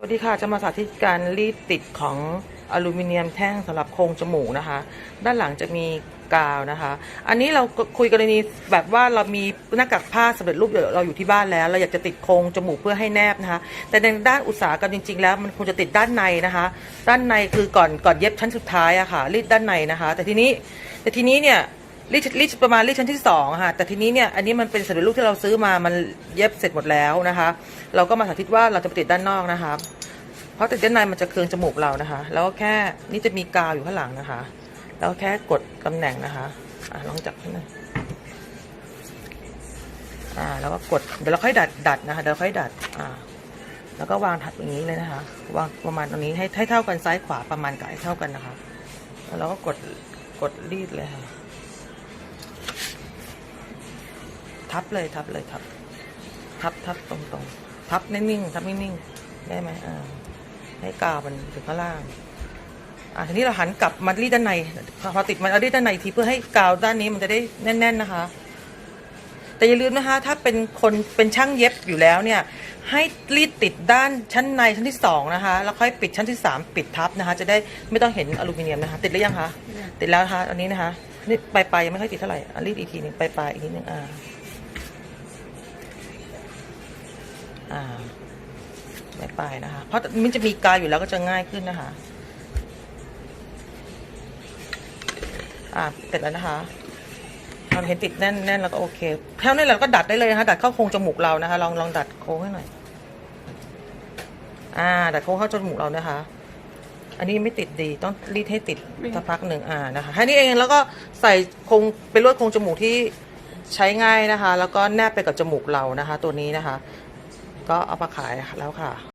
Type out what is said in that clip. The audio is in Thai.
สวัสดีค่ะ จะมาสาธิตการรีดติดของอลูมิเนียมแท่งสำหรับโครงจมูกนะคะ ด้านหลังจะมีกาวนะคะ อันนี้เราคุยกรณีแบบว่าเรามีหน้ากากผ้าสำเร็จรูปเราอยู่ที่บ้านแล้ว เราอยากจะติดโครงจมูกเพื่อให้แนบนะคะ แต่ในด้านอุตสาหกรรมจริง ๆ แล้วมันควรจะติดด้านในนะคะ ด้านในคือก่อนก่อนเย็บชั้นสุดท้ายอะค่ะรีดด้านในนะคะ แต่ทีนี้แต่ทีนี้เนี่ย รีดรีดประมาณรีดชั้นที่สองค่ะ แต่ทีนี้เนี่ยอันนี้มันเป็นสำเร็จรูปที่เราซื้อมามันเย็บเสร็จหมดแล้วนะคะ เราก็มาสาธิตว่าเราจะไปติดด้านนอกนะคะ เพราะติดด้านในมันจะเคืองจมูกเรานะคะ แล้วก็แค่นี่จะมีกาวอยู่ข้างหลังนะคะ แล้วแค่กดตำแหน่งนะคะอะลองจับขึ้นมาอ่าแล้วก็กดเดี๋ยวเราค่อยดัดดัดนะคะเดี๋ยวค่อยดัดอ่าแล้วก็วางถัดอย่างนี้เลยนะคะ วางประมาณตรงนี้ให้ให้เท่ากันซ้ายขวาประมาณกับให้เท่ากันนะคะ แล้วเราก็กดกดรีดเลยค่ะ ทับเลยทับเลยทับ ทับทับตรงตรงๆทับนิ่งๆทับนิ่งๆได้ไหมอ่าให้กาวมันถึงข้างล่างอะทีนี้เราหันกลับมารีดด้านในพอติดมันเอารีดด้านในอีกทีเพื่อให้กาวด้านนี้มันจะได้แน่น ๆ นะคะ แต่อย่าลืมนะคะ ถ้าเป็นคนเป็นช่างเย็บอยู่แล้วเนี่ย ให้รีดติดด้านชั้นในชั้นที่สองนะคะ แล้วค่อยปิดชั้นที่สามปิดทับนะคะ จะได้ไม่ต้องเห็นอลูมิเนียมนะคะ ติดหรือยังคะติดแล้วนะคะอันนี้นะคะนี่ปลายๆยังไม่ค่อยติดเท่าไหร่อะรีดอีกทีหนึ่งปลายๆอีกนิดนึงอ่า อ่าไม่ไปนะคะ เพราะมันจะมีกาวอยู่แล้วก็จะง่ายขึ้นนะคะ อ่าเสร็จแล้วนะคะทำเห็นติดแน่นแน่นแล้วก็โอเคเท่านี้เราก็ดัดได้เลยนะคะ ดัดเข้าโครงจมูกเรานะคะ ลองลองดัดโค้งให้หน่อย อ่า ดัดโค้งเข้าจมูกเรานะคะ อันนี้ไม่ติดดีต้องรีดให้ติดสักพักหนึ่งอ่านะคะแค่นี้เองแล้วก็ใส่โครงเป็นลวดโครงจมูกที่ใช้ง่ายนะคะ แล้วก็แนบไปกับจมูกเรานะคะ ตัวนี้นะคะ ก็เอามาขายแล้วค่ะ